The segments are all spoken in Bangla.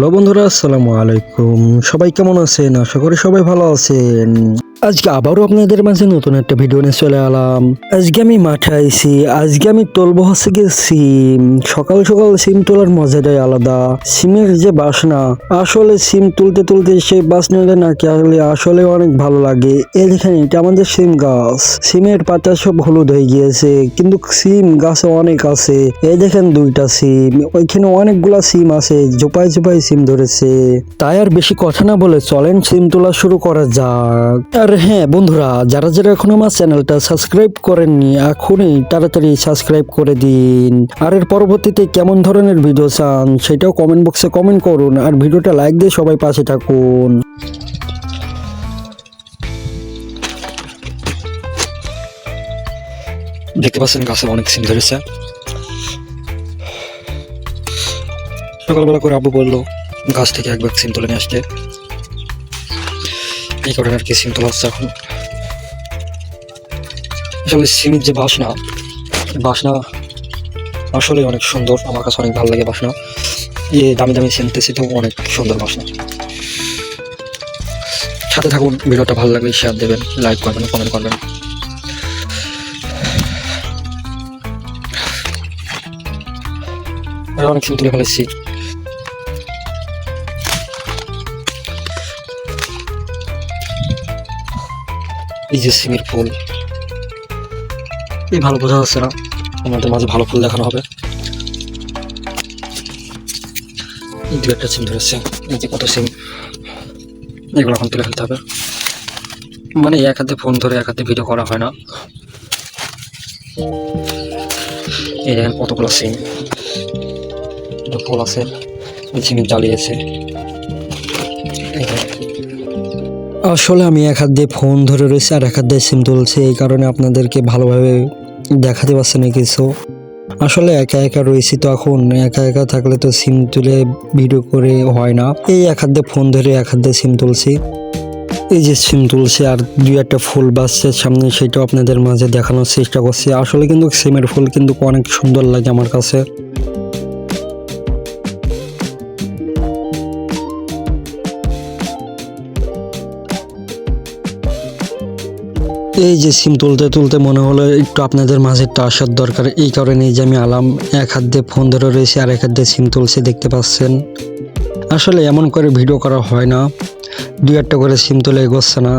হ্যালো বন্ধুরা, আসসালামু আলাইকুম। সবাই কেমন আছেন? আশা করি সবাই ভালো আছেন। আজকে আবারও আপনাদের মাঝে নতুন একটা ভিডিও নিয়ে চলে এলাম। আজকে আমি মাঠে আইছি, আজকে আমি তুলবো হচ্ছে গিয়ে সিম। সকাল সকাল সিম তোলার মজাটাই আলাদা। সিমের যে বাসনা, আসলে সিম তুলতে তুলতে সেই বাসনাটা নাকি আসলে আসলে অনেক ভালো লাগে। এই দেখেন, এটা আমাদের সিম গাছ। সিমের পাতা সব হলুদ হয়ে গিয়েছে, কিন্তু সিম গাছে অনেক আছে। এই দেখেন দুইটা সিম, ওইখানে অনেকগুলা সিম আছে জোপাই জোপাই সিম ধরেছে। তাই আর বেশি কথা না বলে চলেন সিম তোলা শুরু করা যাক। আর হ্যাঁ বন্ধুরা, যারা যারা এখনও আমার চ্যানেলটা সাবস্ক্রাইব করেননি, এখনই তাড়াতাড়ি সাবস্ক্রাইব করে দিন। আর এর পরবর্তীতে কেমন ধরনের ভিডিও চান, সেটাও কমেন্ট বক্সে কমেন্ট করুন। আর ভিডিওটা লাইক দিয়ে সবাই পাশে থাকুন। দেখতে পাচ্ছেন গাছে অনেক সিম ধরেছে। সকালবেলা করে আব্বু বলল গাছ থেকে এক ব্যাগ সিম তুলে নিয়ে আসতে এই কারণে আর কি সিম তোলা হচ্ছে এখন। আসলে সিমের যে বাসনা বাসনা আসলে অনেক সুন্দর। আমার কাছে অনেক ভালো লাগে বাসনা। এ দামি দামি সিমতেছি তো অনেক সুন্দর বাসনা। সাথে থাকুন, ভিডিওটা ভালো লাগলে শেয়ার দেবেন লাইক করবেন কমেন্ট করবেন। অনেক সিম তুলে ফেলেছি। এই যে সিমের ফুল। এই ভালো বোঝা যাচ্ছে না। আমাদের মাঝে ভালো ফুল দেখানো হবে। দু একটা সিম ধরেছে। এই যে কত সিম। এগুলো এখন তুলে ফেলতে হবে। মানে এক হাতে ফোন ধরে এক হাতে ভিডিও করা হয় না। এই দেখেন কতগুলো সিম। ফুল আছে সিমের জ্বালিয়েছে। এই। আসলে আমি এক হাত দিয়ে ফোন ধরে রয়েছি আর এক হাত দিয়ে সিম তুলছি, এই কারণে আপনাদেরকে ভালোভাবে দেখাতে পারছি না কিছু। আসলে একা একা রয়েছি তো এখন, একা একা থাকলে তো সিম তুলে ভিডিও করে হয় না। এই এক হাত দিয়ে ফোন ধরে এক হাত দিয়ে সিম তুলছি। এই যে সিম তুলছে আর দুই একটা ফুল বাসছে সামনে, সেটাও আপনাদের মাঝে দেখানোর চেষ্টা করছি। আসলে কিন্তু সিমের ফুল কিন্তু অনেক সুন্দর লাগে আমার কাছে। এই যে সিম তুলতে তুলতে মনে হলো একটু আপনাদের মাঝে একটু আসার দরকার। এই কারণে যে আমি আলাম, এক হাত দিয়ে ফোন ধরে রয়েছে, আর এক হাত দিয়ে সিম তুলছে, দেখতে পাচ্ছেন। আসলে এমন করে ভিডিও করা হয় না। দু একটা করে সিম তুলে এগোচ্ছে না।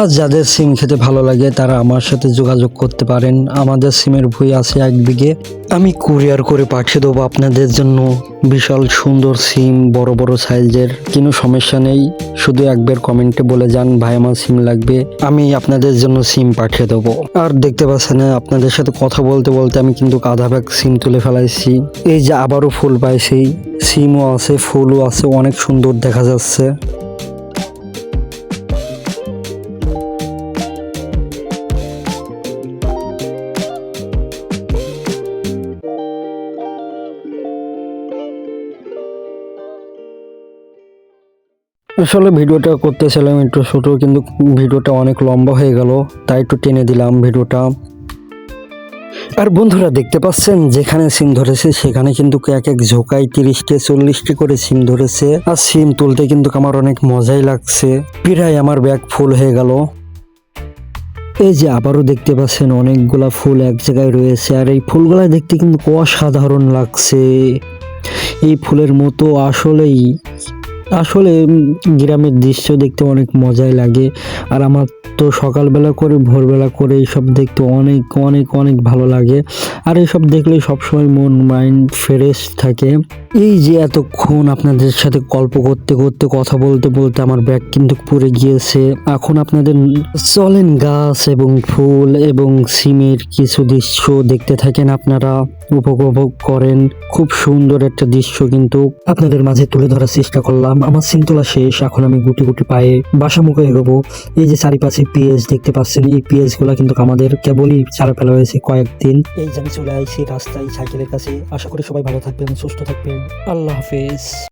আর যাদের সিম খেতে ভালো লাগে, তারা আমার সাথে যোগাযোগ করতে পারেন। আমাদের সিমের ভুই আছে এক বিঘে আমি কুরিয়ার করে পাঠিয়ে দেবো আপনাদের জন্য বিশাল সুন্দর সিম, বড় বড় সাইজের। কোনো সমস্যা নেই। শুধু একবার কমেন্টে বলে যান, ভাই, আমার সিম লাগবে। আমি আপনাদের জন্য সিম পাঠিয়ে দেবো। আর দেখতে পাচ্ছেন, আপনাদের সাথে কথা বলতে বলতে আমি কিন্তু আধা ব্যাগ সিম তুলে ফেলাইছি। এই যে আবারও ফুল পাইছি। সিমও আছে, ফুলও আছে, অনেক সুন্দর দেখা যাচ্ছে। আসলে ভিডিওটা করতেছিলাম একটু ছোটো, কিন্তু ভিডিওটা অনেক লম্বা হয়ে গেল, তাই একটু টেনে দিলাম ভিডিওটা। আর বন্ধুরা, দেখতে পাচ্ছেন যেখানে সিম ধরেছে, সেখানে কিন্তু এক এক ঝোঁকায় তিরিশটি, চল্লিশটি করে সিম ধরেছে। আর সিম তুলতে কিন্তু আমার অনেক মজাই লাগছে। প্রায় আমার ব্যাগ ফুল হয়ে গেল। এই যে আবারও দেখতে পাচ্ছেন অনেকগুলা ফুল এক জায়গায় রয়েছে, আর এই ফুলগুলা দেখতে কিন্তু অসাধারণ লাগছে। এই ফুলের মতো আসলেই আসলে গ্রামের দৃশ্য দেখতে অনেক মজাই লাগে। আর আমার তো সকালবেলা করে, ভোরবেলা করে এইসব দেখতে অনেক অনেক অনেক ভালো লাগে। আর এইসব দেখলে সবসময় মন, মাইন্ড ফ্রেশ থাকে। এই যে এতক্ষণ আপনাদের সাথে গল্প করতে করতে, কথা বলতে বলতে আমার ব্যাগ কিন্তু পড়ে গিয়েছে। এখন আপনাদের চলেন গাছ এবং ফুল এবং সিমের কিছু দৃশ্য দেখতে থাকেন আপনারা। উপভোগ করেন। খুব সুন্দর একটা দৃশ্য কিন্তু আপনাদের মাঝে তুলে ধরার চেষ্টা করলাম। আমার সিন্তলা শেষ, এখন আমি গুটি গুটি পায়ে বাসা মুখে এগোবো। এই যে চারিপাশে পিএস দেখতে পাচ্ছেন, এই পিএসগুলো কিন্তু আমাদের কেবলই চারা ফেলা হয়েছে কয়েকদিন। এই যে আমি চলে আসি রাস্তায় সাইকেলের কাছে। আশা করি সবাই ভালো থাকবেন, সুস্থ থাকবেন। আল্লাহ হাফেজ।